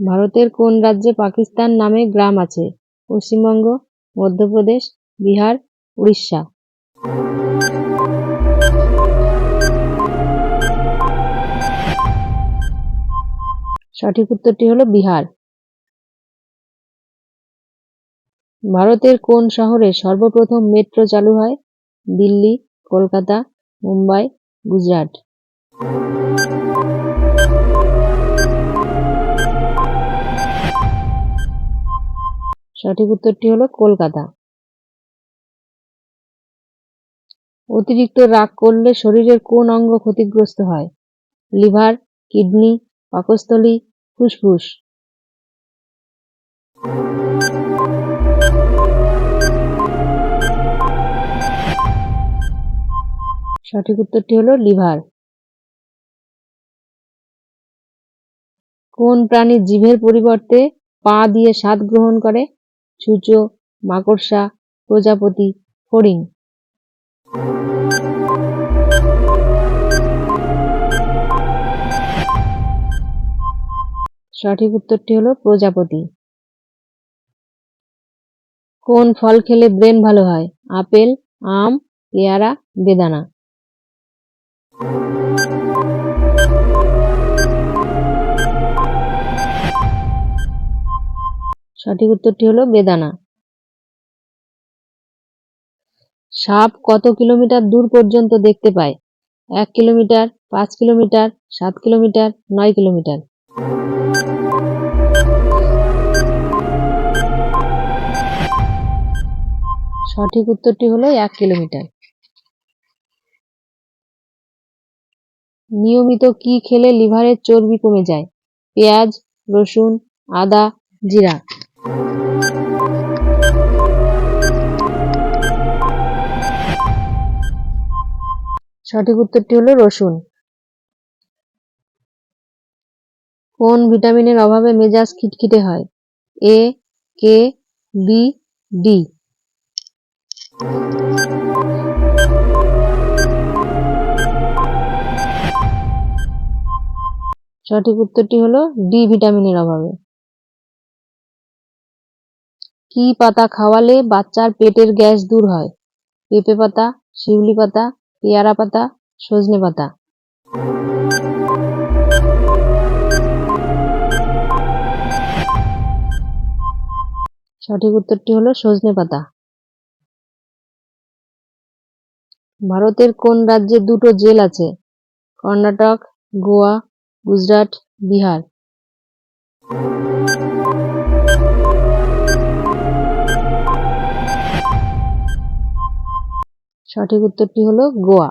ভারতের কোন রাজ্যে পাকিস্তান নামে গ্রাম আছে? পশ্চিমবঙ্গ, মধ্যপ্রদেশ, বিহার, উড়িষ্যা। সঠিক উত্তরটি হলো বিহার। ভারতের কোন শহরে সর্বপ্রথম মেট্রো চালু হয়? দিল্লি, কলকাতা, মুম্বাই, গুজরাট। সঠিক উত্তরটি হলো কলকাতা। অতিরিক্ত রাগ করলে শরীরের কোন অঙ্গ ক্ষতিগ্রস্ত হয়? লিভার, কিডনি, পাকস্থলী, ফুসফুস। সঠিক উত্তরটি হলো লিভার। কোন প্রাণী জিভের পরিবর্তে পা দিয়ে স্বাদ গ্রহণ করে? সূচো মাকড়সা, প্রজাপতি ফড়িং সঠিক উত্তরটি হলো প্রজাপতি। কোন ফল খেলে ব্রেন ভালো হয়? আপেল, আম, পেয়ারা, বেদানা। সঠিক উত্তরটি হলো বেদানা। সাপ কত কিলোমিটার দূর পর্যন্ত দেখতে পায়? এক কিলোমিটার, পাঁচ কিলোমিটার, সাত কিলোমিটার, নয় কিলোমিটার। সঠিক উত্তরটি হলো এক কিলোমিটার। নিয়মিত কি খেলে লিভারের চর্বি কমে যায়? পেঁয়াজ, রসুন, আদা, জিরা। সঠিক উত্তরটি হলো রসুন। কোন ভিটামিনের অভাবে মেজাজ খিটখিটে হয়? এ কে বি ডি সঠিক উত্তরটি হলো ডি ভিটামিনের অভাবে। কি পাতা খাওয়ালে বাচ্চার পেটের গ্যাস দূর হয়? পেঁপে পাতা, শিউলি পাতা, পেয়ারা পাতা, সজনে পাতা। সঠিক উত্তরটি হলো সজনে পাতা। ভারতের কোন রাজ্যে দুটো জেল আছে? কর্ণাটক, গোয়া, গুজরাট, বিহার। সঠিক উত্তরটি হল গোয়া।